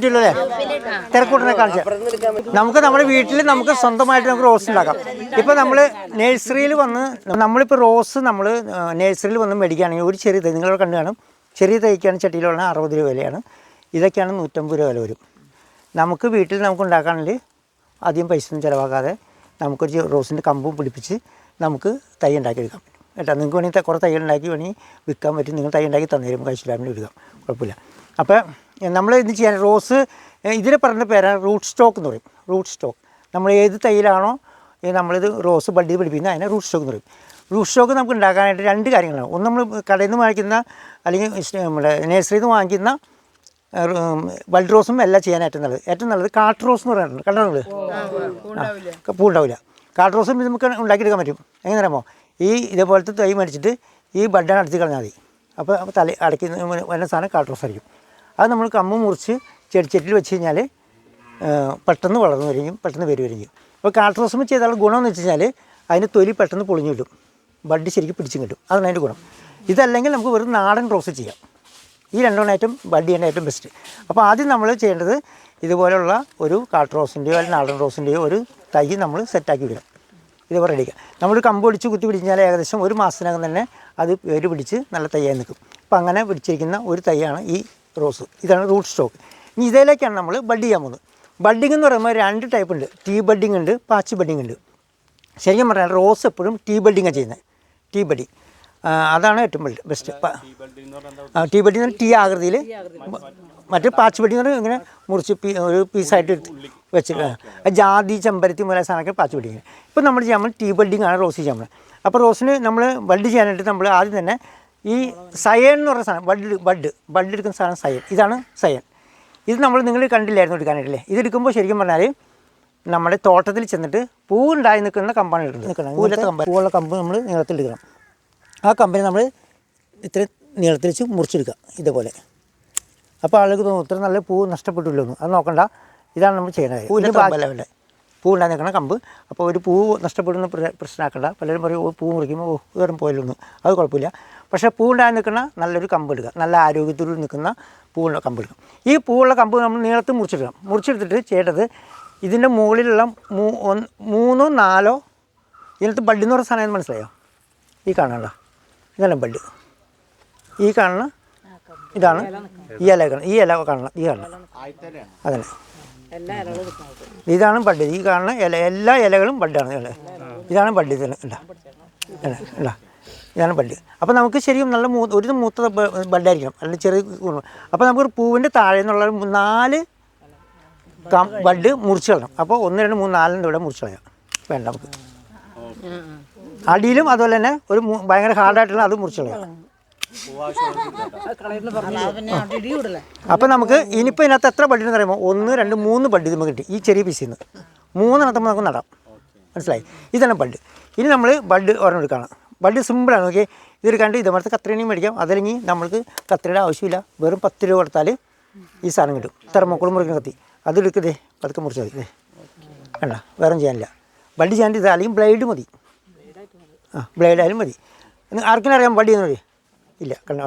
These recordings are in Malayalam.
പറ്റുമല്ലോ അല്ലേ തിരക്കൂട്ടിനെ കാണിച്ച. നമുക്ക് നമ്മുടെ വീട്ടിൽ നമുക്ക് സ്വന്തമായിട്ട് നമുക്ക് റോസ് ഉണ്ടാക്കാം. ഇപ്പം നമ്മൾ നഴ്സറിയിൽ വന്ന് നമ്മളിപ്പോൾ റോസ് നമ്മൾ നഴ്സറിയിൽ വന്ന് മേടിക്കുകയാണെങ്കിൽ ഒരു ചെറിയ തൈ നിങ്ങളെ കണ്ടു കാണും. ചെറിയ തൈക്കാണ് ചട്ടിയിലുള്ള അറുപത് രൂപ വിലയാണ്. ഇതൊക്കെയാണ് നൂറ്റമ്പത് രൂപ വില വരും. നമുക്ക് വീട്ടിൽ നമുക്ക് ഉണ്ടാക്കാണെങ്കിൽ അധികം പൈസ ഒന്നും ചിലവാക്കാതെ നമുക്കൊരു റോസിന്റെ കമ്പും പിടിപ്പിച്ച് നമുക്ക് തൈ ഉണ്ടാക്കിയെടുക്കാം. കേട്ടോ നിങ്ങൾക്ക് വേണമെങ്കിൽ കുറേ തൈ ഉണ്ടാക്കി വേണമെങ്കിൽ വിൽക്കാൻ പറ്റും. നിങ്ങൾ തൈ ഉണ്ടാക്കി തന്നേരും കഴിച്ചില്ലാണ്ട് എടുക്കാം കുഴപ്പമില്ല. അപ്പോൾ നമ്മൾ എന്ത് ചെയ്യാൻ റോസ് ഇതിന് പറഞ്ഞ പേരാണ് റൂട്ട് സ്റ്റോക്ക് എന്ന് പറയും. Root stock. നമ്മൾ ഏത് തൈയിലാണോ ഈ നമ്മളിത് റോസ് ബഡ്ഡി പിടിപ്പിക്കുന്ന പിടിപ്പിക്കുന്നത് അതിനെ റൂട്ട് സ്റ്റോക്ക് എന്ന് പറയും. റൂട്ട് സ്റ്റോക്ക് നമുക്ക് ഉണ്ടാക്കാനായിട്ട് രണ്ട് കാര്യങ്ങളാണ്. ഒന്ന് നമ്മൾ കടയിൽ നിന്ന് വാങ്ങിക്കുന്ന അല്ലെങ്കിൽ നമ്മുടെ നേഴ്സറിയിൽ നിന്ന് വാങ്ങിക്കുന്ന ബൾഡ് റോസും എല്ലാം ചെയ്യാൻ ഏറ്റവും നല്ലത്. ഏറ്റവും നല്ലത് കാട്ട് റോസ് എന്ന് പറയുന്നത് കണ്ടോ പൂ ഉണ്ടാവില്ല കാട്ട് റോസും നമുക്ക് ഉണ്ടാക്കിയെടുക്കാൻ പറ്റും. എങ്ങനെ അറിയാമോ ഈ ഇതേപോലത്തെ തൈ മേടിച്ചിട്ട് ഈ ബഡാണ് അടച്ച് കളഞ്ഞാൽ മതി. അപ്പോൾ തല അടയ്ക്കുന്ന വരുന്ന സാധനം കാട്ട് റോസ് ആയിരിക്കും. അത് നമ്മൾ കമ്പ് മുറിച്ച് ചെടിച്ചട്ടിൽ വെച്ച് കഴിഞ്ഞാൽ പെട്ടെന്ന് വളർന്നു വരികയും പെട്ടെന്ന് വരും വരികയും. ചെയ്യും അപ്പോൾ കാട്ട് റോസും ചെയ്താൽ ഗുണമെന്ന് വെച്ച് കഴിഞ്ഞാൽ അതിന് തൊലി പെട്ടെന്ന് പൊളിഞ്ഞു കിട്ടും. ബഡ് ശരിക്കും പിടിച്ചും കിട്ടും. അതാണ് അതിന്റെ ഗുണം. ഇതല്ലെങ്കിൽ നമുക്ക് വെറും നാടൻ റോസ് ചെയ്യാം. ഈ രണ്ടെണ്ണം ഏറ്റവും ബഡ് ചെയ്യേണ്ട ഏറ്റവും ബെസ്റ്റ് അപ്പോൾ ആദ്യം നമ്മൾ ചെയ്യേണ്ടത് ഇതുപോലെയുള്ള ഒരു കാട്ട് റോസിന്റെയോ അല്ലെങ്കിൽ നാടൻ റോസിന്റെയോ ഒരു തൈ നമ്മൾ സെറ്റാക്കി വിടുക. ഇതുപോലെ റെഡിക്കുക നമ്മൾ കമ്പ് പിടിച്ച് കുത്തി പിടിച്ചാൽ ഏകദേശം ഒരു മാസത്തിനകം തന്നെ അത് വേര് പിടിച്ച് നല്ല തയ്യായി നിൽക്കും. അപ്പോൾ അങ്ങനെ പിടിച്ചിരിക്കുന്ന ഒരു തൈയാണ് ഈ റോസ്. ഇതാണ് റൂട്ട് സ്റ്റോക്ക്. ഇനി ഇതിലേക്കാണ് നമ്മൾ ബഡ് ചെയ്യാൻ പോകുന്നത്. ബഡ്ഡിംഗ് എന്ന് പറയുമ്പോൾ രണ്ട് ടൈപ്പ് ഉണ്ട്. ടീ ബഡ്ഡിങ് ഉണ്ട് പാച്ച് ബഡ്ഡിങ് ഉണ്ട്. ശരിക്കും പറഞ്ഞാൽ റോസ് എപ്പോഴും ടീ ബഡ്ഡിങ്ങാണ് ചെയ്യുന്നത്. T buddy. അതാണ് ഏറ്റവും ബെസ്റ്റ് ബെസ്റ്റ് ടീ ബഡി എന്ന് പറഞ്ഞാൽ ടീ ആകൃതിയിൽ മറ്റേ പാച്ച് ബഡി എന്ന് പറഞ്ഞാൽ ഇങ്ങനെ മുറിച്ച് പീ ഒരു പീസായിട്ട് ആ, ജാതി ചെമ്പരത്തി മുതലായ സാധനമൊക്കെ പാച്ച് ബഡിങ് ഇപ്പം നമ്മൾ ചെയ്യാൻ ടീ ബഡിങ് ആണ് റോസ് ചെയ്യാൻ അപ്പോൾ റോസിന് നമ്മൾ ബഡ് ചെയ്യാനായിട്ട് നമ്മൾ ആദ്യം തന്നെ ഈ സയൻ എന്ന് പറയുന്ന സാധനം ബഡ് ബഡ് ബഡ് എടുക്കുന്ന സാധനം സയൻ ഇതാണ് സയൻ ഇത് നമ്മൾ നിങ്ങൾ കണ്ടില്ലായിരുന്നു എടുക്കാനായിട്ടില്ലേ? ഇതെടുക്കുമ്പോൾ ശരിക്കും പറഞ്ഞാൽ നമ്മുടെ തോട്ടത്തിൽ ചെന്നിട്ട് പൂ ഉണ്ടായി നിൽക്കുന്ന കമ്പാണ് എടുക്കുന്നത്. പൂവില്ലാത്ത കമ്പ. പൂവുള്ള കമ്പ് നമ്മൾ നീളത്തിൽ എടുക്കണം. ആ കമ്പനി നമ്മൾ ഇത്ര നീളത്തിൽ വെച്ച് മുറിച്ചെടുക്കുക ഇതേപോലെ. അപ്പോൾ ആളുകൾക്ക് തോന്നും ഇത്ര നല്ല പൂ നഷ്ടപ്പെട്ടില്ലോ എന്ന്. അത് നോക്കണ്ട. ഇതാണ് നമ്മൾ ചെയ്യേണ്ടത് പൂവിന്റെ ഭാഗമല്ല പൂ ഉണ്ടായി നിൽക്കുന്ന കമ്പ്. അപ്പോൾ ഒരു പൂ നഷ്ടപ്പെടുന്ന പ്ര- പ്രശ്നമാക്കണ്ട. പലരും പറയും പൂ മുറിക്കുമ്പോൾ ഓ വേറെ പോയല്ലോ അത് കുഴപ്പമില്ല. പക്ഷേ പൂണ്ടായി നിൽക്കുന്ന നല്ലൊരു കമ്പ് എടുക്കുക നല്ല ആരോഗ്യത്തോട് നിൽക്കുന്ന പൂവുള്ള കമ്പ് എടുക്കും ഈ പൂവുള്ള കമ്പ് നമ്മൾ നീളത്തിൽ മുറിച്ചെടുക്കണം മുറിച്ചെടുത്തിട്ട് ചെയ്യേണ്ടത് ഇതിന്റെ മുകളിലുള്ള മൂന്നോ നാലോ ഇതിനകത്ത് ബഡ് എന്ന് പറയുന്ന സാധനം മനസ്സിലായോ? ഈ കാണണ്ട ഇതല്ല ബഡ്. ഈ കാണുന്ന ഇതാണ് ഈ ഇല കാണുന്നത്. ഈ ഇല കാണണം ഈ കാണണം അതന്നെ. ഇതാണ് ബഡ്. ഈ കാണുന്ന ഇല എല്ലാ ഇലകളും ബഡാണ്. ഇതാണ്. ബഡ്. ഇത്. ഉണ്ടാ ഇല്ല ഇതാണ് ബഡ് അപ്പോൾ നമുക്ക് ശരിക്കും നല്ല മൂ ഒരു മൂത്ത ബഡായിരിക്കണം അല്ലെങ്കിൽ ചെറിയ. അപ്പോൾ നമുക്കൊരു പൂവിന്റെ താഴെ നിന്നുള്ള നാല് ബഡ് മുറിച്ച് കളയണം അപ്പോൾ ഒന്ന് രണ്ട് മൂന്ന് നാലിന്റെ ഇവിടെ മുറിച്ച് കളയാം വേണ്ട നമുക്ക്. അടിയിലും അതുപോലെ തന്നെ ഒരു ഭയങ്കര ഹാർഡായിട്ടുള്ള അത് മുറിച്ച് കളയാം. അപ്പം നമുക്ക് ഇനിയിപ്പോൾ ഇതിനകത്ത് എത്ര ബഡ് എന്ന് പറയുമ്പോൾ ഒന്ന് രണ്ട് മൂന്ന് ബഡ് നമുക്ക് കിട്ടി. ഈ ചെറിയ പീസിൽ നിന്ന് മൂന്നെണ്ണത്തുമ്പോൾ നമുക്ക് നടാം. മനസ്സിലായി? ഇതാണ് ബഡ് ഇനി നമ്മൾ ബഡ് ഒരെണ്ണം എടുക്കണം. ബഡ് സിമ്പിളാണ് ഓക്കെ ഇതെടുക്കാണ്ട് ഇതുപോലത്തെ കത്രിണിയും മേടിക്കാം. അതല്ലെങ്കിൽ നമ്മൾക്ക് കത്രിയുടെ ആവശ്യമില്ല. വെറും പത്ത് രൂപ കൊടുത്താൽ ഈ സാധനം കിട്ടും. തെർമോക്കോൾ മുറിക്കുന്ന കത്തി. അത് എടുക്കതേ പതുക്കെ മുറിച്ചാൽ മതി. വേണ്ട വേറെ ചെയ്യാനില്ല. വള്ളി ചെയ്യാണ്ട് ഇത് അല്ലെങ്കിൽ ബ്ലേഡ് മതി. ആ ബ്ലേഡായാലും മതി. ആർക്കും അറിയാം എന്ന് പറയും? ഇല്ല കണ്ട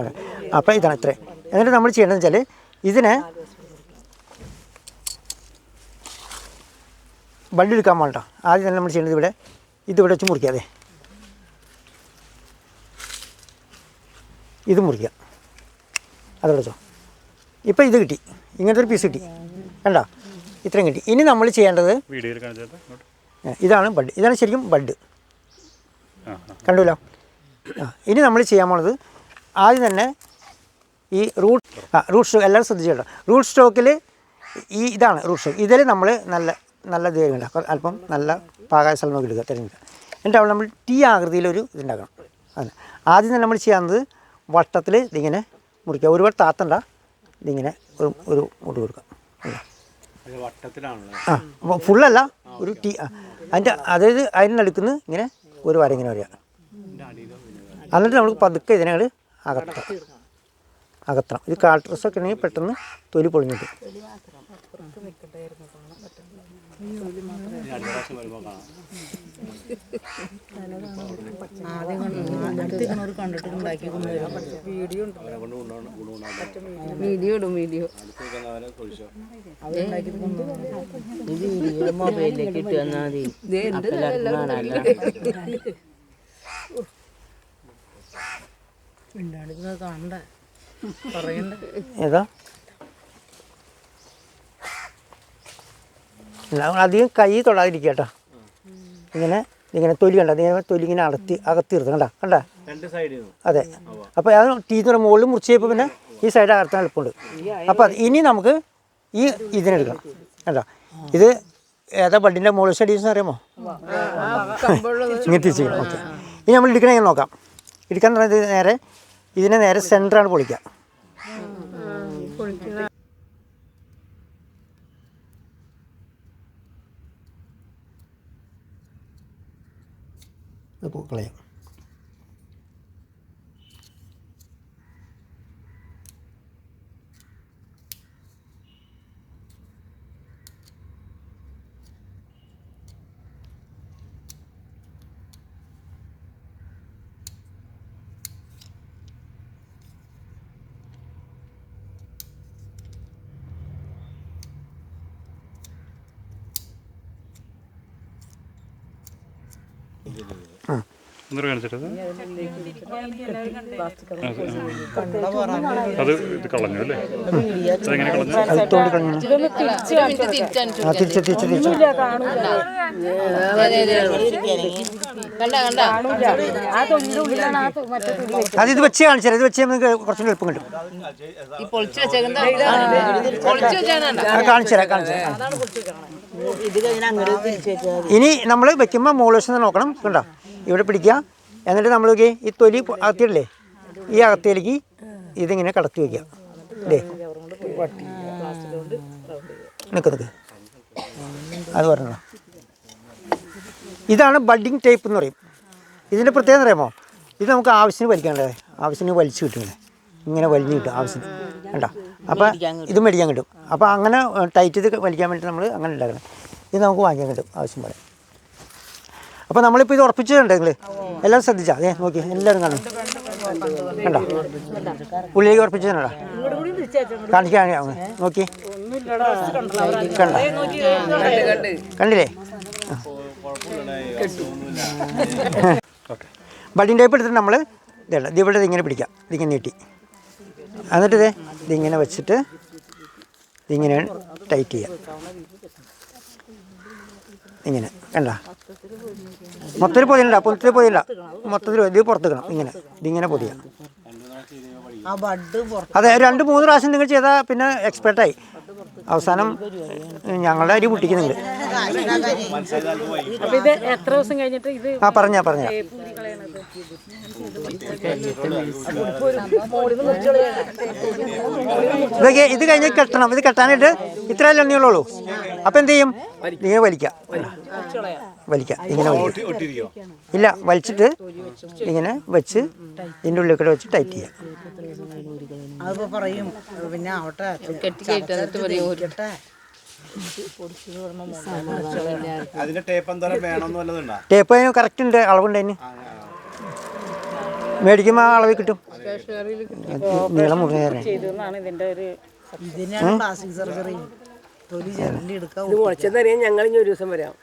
അപ്പോൾ ഇതാണ് ഇത്രേ. എന്നിട്ട് നമ്മൾ ചെയ്യേണ്ടതെന്ന് വെച്ചാൽ ഇതിനെ വള്ളി എടുക്കാൻ വേണ്ട ആദ്യം തന്നെ നമ്മൾ ചെയ്യേണ്ടത് ഇവിടെ ഇതിവിടെ വെച്ച് മുറിക്കാതെ ഇത് മുറിക്കുക. അതവിടെ വെച്ചോ. ഇപ്പോൾ ഇത് കിട്ടി. ഇങ്ങനത്തെ ഒരു പീസ് കിട്ടി. കണ്ടോ? ഇത്രയും കിട്ടി. ഇനി നമ്മൾ ചെയ്യേണ്ടത് ഇതാണ് ബഡ്. ഇതാണ് ശരിക്കും ബഡ്. കണ്ടുല്ലോ? ആ ഇനി നമ്മൾ ചെയ്യാൻ പോണത് ആദ്യം തന്നെ ഈ റൂട്ട് ആ റൂട്ട് സ്റ്റോക്ക് എല്ലാവരും ശ്രദ്ധിച്ചോട്ടോ. റൂട്ട് സ്റ്റോക്കിൽ ഈ ഇതാണ് റൂട്ട് സ്റ്റോക്ക് ഇതിൽ നമ്മൾ നല്ല നല്ല ഇത് ഉണ്ടാക്കുക അല്പം നല്ല പാകായ സ്ഥലം നോക്കി എടുക്കുക തിരഞ്ഞെടുക്കുക എന്നിട്ട് അവിടെ നമ്മൾ ടീ ആകൃതിയിലൊരു ഇതുണ്ടാക്കണം അതെ. ആദ്യം തന്നെ നമ്മൾ ചെയ്യാവുന്നത് വട്ടത്തിൽ ഇതിങ്ങനെ മുറിക്കുക. ഒരുപാട് താത്തണ്ട. ഇതിങ്ങനെ ഒരു ഒരു മുടി കൊടുക്കുക. ആ ഫുള്ളല്ല ഒരു ടീ ആ. അതിന്റെ അതായത് അതിന്റെ അടുക്കുന്ന ഇങ്ങനെ ഒരു വര ഇങ്ങനെ വരിക. എന്നിട്ട് നമുക്ക് പതുക്കെ ഇതിനങ്ങൾ അകത്താം അകത്തണം. ഇത് കാൾ ഡ്രസ്സൊക്കെ ഉണ്ടെങ്കിൽ പെട്ടെന്ന് തൊലി പൊളിഞ്ഞിട്ട്. വീഡിയോ ഇടും വീഡിയോ വീഡിയോ മൊബൈലിലേക്ക് ഇട്ട് തന്നാൽ മതി ഉണ്ടാടുന്നത് കാണണ്ട ഏതാ? അധികം കൈ തൊടാതിരിക്കുക കേട്ടോ ഇങ്ങനെ ഇങ്ങനെ തൊലി കണ്ട? ഇങ്ങനെ തൊലി ഇങ്ങനെ അടത്തി അകത്തി നിർത്തും കണ്ട? കണ്ട? രണ്ട് സൈഡിൽ അതെ. അപ്പോൾ അത് ടീച്ചർ മുകളിൽ മുറിച്ച് കഴിയുമ്പോൾ പിന്നെ ഈ സൈഡ് അകർത്താൻ എളുപ്പമുണ്ട്. അപ്പോൾ ഇനി നമുക്ക് ഈ ഇതിനെടുക്കണം കണ്ടോ? ഇത് ഏതാ ബഡിന്റെ മുകളിൽ സ്റ്റഡീസ് അറിയാമോ? ഇങ്ങനെ ചെയ്യണം. ഓക്കെ. ഇനി നമ്മൾ ഇടിക്കണേ നോക്കാം. ഇടിക്കാൻ പറയുന്നത് നേരെ ഇതിനെ നേരെ സെന്ററാണ് പൊളിക്കുക. കളയാം. എന്തൊരു കാണിച്ചിട്ടത്? അത് ഇത് കളഞ്ഞു അല്ലേ? അതെങ്ങനെ കളഞ്ഞു? അത് തോണ്ടി കളഞ്ഞു ആ തിരിച്ച് തിരിച്ച് തിരിച്ച്. കണ്ട കണ്ട. അത് ഇത് വെച്ച് കാണിച്ചാൽ ഇത് വെച്ച് നമുക്ക് കുറച്ചുകൂടി എളുപ്പം കിട്ടും. ഇനി നമ്മൾ വെക്കുമ്പോൾ മുകളിൽ നോക്കണം കണ്ടോ? ഇവിടെ പിടിക്കുക. എന്നിട്ട് നമ്മൾ നോക്കി ഈ തൊലി അകത്തിയല്ലേ ഈ അകത്തിയിലേക്ക് ഇതിങ്ങനെ കടത്തി വയ്ക്കുക അല്ലേ നിൽക്ക് നിൽക്ക് അത് പറഞ്ഞോ ഇതാണ് ബഡിങ് ടൈപ്പ് എന്ന് പറയും. ഇതിന്റെ പ്രത്യേകത അറിയാമോ ഇത് നമുക്ക് ആവശ്യത്തിന് വലിക്കാണ്ടേ ആവശ്യത്തിന് വലിച്ചു കിട്ടുന്നത് ഇങ്ങനെ വലിഞ്ഞു കിട്ടും ആവശ്യത്തിന്. കണ്ടോ? അപ്പോൾ ഇത് മേടിക്കാൻ കിട്ടും. അപ്പോൾ അങ്ങനെ ടൈറ്റ് ഇത് വലിക്കാൻ വേണ്ടി നമ്മൾ അങ്ങനെ ഉണ്ടാക്കണം. ഇത് നമുക്ക് വാങ്ങിക്കാൻ കിട്ടും. ആവശ്യം പോലെ. അപ്പോൾ നമ്മളിപ്പോൾ ഇത് ഉറപ്പിച്ചിട്ടുണ്ട് നിങ്ങൾ എല്ലാവരും ശ്രദ്ധിച്ചാൽ അതെ നോക്കി എല്ലാവരും കാണും. കണ്ടോ? ഉള്ളിലേക്ക് ഉറപ്പിച്ചിട്ടുണ്ടോ കാണിക്കാൻ നോക്കി. കണ്ടോ? കണ്ടില്ലേ? ബഡിൻ ടൈപ്പ് എടുത്തിട്ട് നമ്മൾ ഇതല്ല ഇത് ഇവിടെ ഇതിങ്ങനെ പിടിക്കാം. ഇതിങ്ങനെ നീട്ടി. എന്നിട്ട് ഇതേ ഇതിങ്ങനെ വെച്ചിട്ട് ഇതിങ്ങനെ ടൈറ്റ് ചെയ്യാം. ഇങ്ങനെ. കണ്ട മൊത്തത്തിൽ പൊതിയണ്ട മൊത്തത്തിൽ പൊതിയില്ല മൊത്തത്തിൽ ഇത് പുറത്തേക്കണം ഇങ്ങനെ. ഇതിങ്ങനെ പൊതിയാം. അതെ രണ്ട് മൂന്ന് പ്രാവശ്യം നിങ്ങൾ ചെയ്താൽ പിന്നെ എക്സ്പെർട്ടായി അവസാനം ഞങ്ങളുടെ അരി പൊട്ടിക്കുന്നുണ്ട്. ആ പറഞ്ഞാ പറഞ്ഞാ. ഇതൊക്കെ ഇത് കഴിഞ്ഞ് കെട്ടണം. ഇത് കെട്ടാനായിട്ട് ഇത്രയല്ലേ എണ്ണിയുള്ളൂ. അപ്പം എന്ത് ചെയ്യും? ഇങ്ങനെ വലിക്കാം. വലിക്കാം. ഇങ്ങനെ വലിക്കാം. ഇല്ല വലിച്ചിട്ട് ഇങ്ങനെ വെച്ച് ഇതിന്റെ ഉള്ളിൽ കൂടെ വെച്ച് ടൈറ്റ് ചെയ്യാം. അതിപ്പോ പറയും പിന്നെ ആവട്ടെ ടേപ്പ് കറക്റ്റ് ഉണ്ട്? അളവുണ്ട് അതിന്. മേടിക്കുമ്പോൾ ആ അളവിൽ കിട്ടും. നീളം ഇതിനാണ് പ്ലാസ്റ്റിക് സർജറി തൊലി ചിരണ്ടി എടുക്കാൻ മുളച്ചെന്നറിയാൻ ഞങ്ങൾ ഇനി ഒരു ദിവസം വരാം.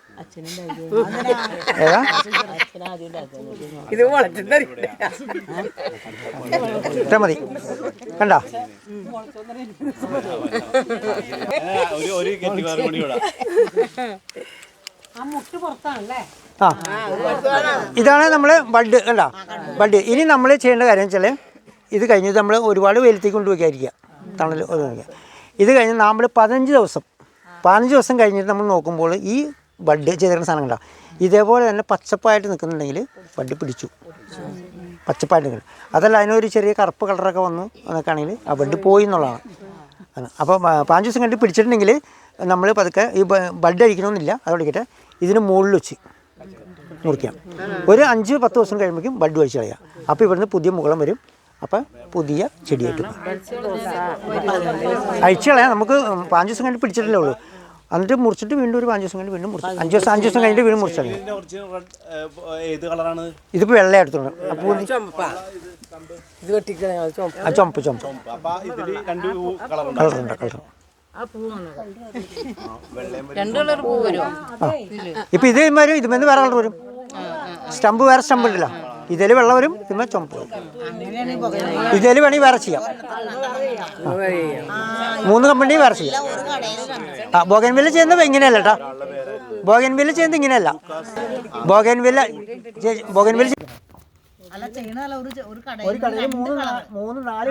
ഇത് ഇത്ര മതി. കണ്ട? ഒരു ആ ഇതാണ് നമ്മൾ ബഡ് അല്ല ബഡ്. ഇനി നമ്മൾ ചെയ്യേണ്ട കാര്യം വെച്ചാൽ ഇത് കഴിഞ്ഞ് നമ്മൾ ഒരുപാട് വെയിലത്തേക്ക് കൊണ്ടുപോയിക്കായിരിക്കുക തണൽ ഇത് കഴിഞ്ഞ് നമ്മൾ പതിനഞ്ച് ദിവസം പതിനഞ്ച് ദിവസം കഴിഞ്ഞിട്ട് നമ്മൾ നോക്കുമ്പോൾ ഈ ബഡ് ചെയ്തിരുന്ന സാധനങ്ങളാണ് ഇതേപോലെ തന്നെ പച്ചപ്പായിട്ട് നിൽക്കുന്നുണ്ടെങ്കിൽ ബഡ് പിടിച്ചു. പച്ചപ്പായിട്ട് നിൽക്കുന്നു. അതല്ല അതിനൊരു ചെറിയ കറുപ്പ് കളറൊക്കെ വന്നു എന്നൊക്കെയാണെങ്കിൽ ആ ബഡ് പോയി എന്നുള്ളതാണ്. അപ്പോൾ പാഞ്ച് ദിവസം കണ്ട് പിടിച്ചിട്ടുണ്ടെങ്കിൽ നമ്മൾ പതുക്കെ ഈ ബഡ് അഴിക്കണമെന്നില്ല. അതോടിക്കട്ടെ ഇതിന് മുകളിൽ വെച്ച് മുറിക്കാം. ഒരു അഞ്ച് പത്ത് ദിവസം കഴിയുമ്പോഴേക്കും ബഡ് ഒഴിച്ച് കളയാം അപ്പോൾ ഇവിടുന്ന് പുതിയ മുകളം വരും. അപ്പം പുതിയ ചെടിയായിട്ട് അഴിച്ച് കളയാം. നമുക്ക് പാഞ്ച് ദിവസം കഴിഞ്ഞ് പിടിച്ചിട്ടില്ലേ ഉള്ളൂ. എന്നിട്ട് മുറിച്ചിട്ട് വീണ്ടും ഒരു അഞ്ച് ദിവസം കഴിഞ്ഞ് വീണ്ടും മുറിച്ചു അഞ്ച് ദിവസം അഞ്ച് ദിവസം കഴിഞ്ഞിട്ട് വീണ്ടും മുറിച്ചു ഇതിന്റെ ഒറിജിനൽ റെഡ് ഏത് കളറാണ്? ഇതിപ്പോൾ വെള്ള എടുത്തോണ്ട് അപ്പോൾ ചുമപ്പ് ചുമപ്പ് കളറുണ്ട്. ചുമപ്പ് ആ ഇതിൽ രണ്ട് കളർ പൂ വരുമോ ഇപ്പം ഇത് വരും ഇതുമെന്ന് വേറെ കളർ വരും. സ്റ്റമ്പ് വേറെ സ്റ്റമ്പ് ഉണ്ടല്ലോ ഇതിൽ വെള്ളം വരും ഇതുമേ ചുമപ്പ് വരും. ഇതിൽ വേണമെങ്കിൽ വേറെ ചെയ്യാം. മൂന്ന് കമ്പനി വേറെ ചെയ്യാം. ആ ബോഗൻവില്ല ചെയ്യുന്നത് ഇങ്ങനെയല്ല കേട്ടോ ബോഗൻവില്ല ചെയ്യുന്നത് ഇങ്ങനെയല്ല. ബോഗൻവില്ല ബോഗൻവില്ല ഒരു കടയിൽ മൂന്ന് നാ- മൂന്ന് നാല്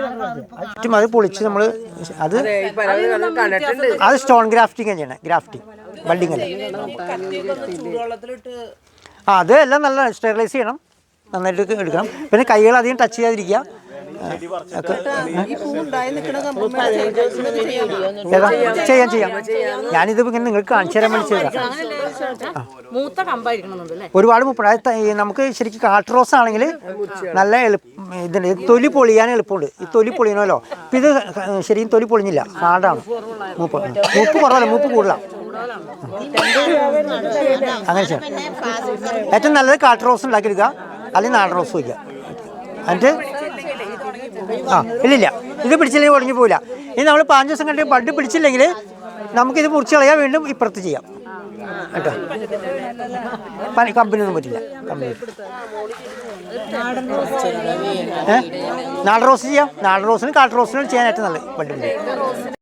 ചുറ്റും അത് പൊളിച്ച് നമ്മൾ അത് അത് സ്റ്റോൺ ഗ്രാഫ്റ്റിംഗ് ചെയ്യണേ ഗ്രാഫ്റ്റിംഗ്. ബൾഡിംഗ് അല്ല ചൂടുവെള്ളത്തിലിട്ട് ആ അത് എല്ലാം നല്ല സ്റ്റെറിലൈസ് ചെയ്യണം. നന്നായിട്ട് എടുക്കണം. പിന്നെ കൈകൾ അധികം ടച്ച് ചെയ്യാതിരിക്കുക. ചെയ്യാം. ചെയ്യാം. ഞാനിത് ഇങ്ങനെ നിങ്ങൾക്ക് കാണിച്ചു തരാൻ വേണ്ടി മൂത്ത ഒരുപാട് മുപ്പത് നമുക്ക് ശരിക്കും കാട്ടുറോസ് ആണെങ്കിൽ നല്ല എളുപ്പം ഇതുണ്ട്. തൊലി പൊളിയാൻ എളുപ്പമുണ്ട്. ഈ തൊലി പൊളിയണമല്ലോ. ഇപ്പൊ ഇത് ശരിക്കും തൊലി പൊളിഞ്ഞില്ല. ഹാർഡാണ്. മൂപ്പ്. മൂപ്പ് കുറവല്ല മൂപ്പ് കൂടുതലാണ് അങ്ങനെ ചെയ്യാം. ഏറ്റവും നല്ലത് കാട്ട് റോസ് ഉണ്ടാക്കിയെടുക്കുക. അല്ലെങ്കിൽ നാടൻ റോസ് വയ്ക്കുക എന്നിട്ട് ആ ഇല്ലില്ല. ഇത് പിടിച്ചില്ലെങ്കിൽ ഉടഞ്ഞു പോവില്ല. ഇനി നമ്മൾ പാഞ്ച് ദിവസം കണ്ടിട്ട് ബഡ് പിടിച്ചില്ലെങ്കിൽ നമുക്കിത് മുറിച്ച് കളയാൻ വീണ്ടും ഇപ്പുറത്ത് ചെയ്യാം. കേട്ടോ? പനി കമ്പനിയൊന്നും പറ്റില്ല. കമ്പനി ഏഹ് നാടൻ റോസ് ചെയ്യാം. നാടൻ റോസിനും കാട്ടു റോസിനും ചെയ്യാനായിട്ട് നല്ല നല്ലത് ബഡ്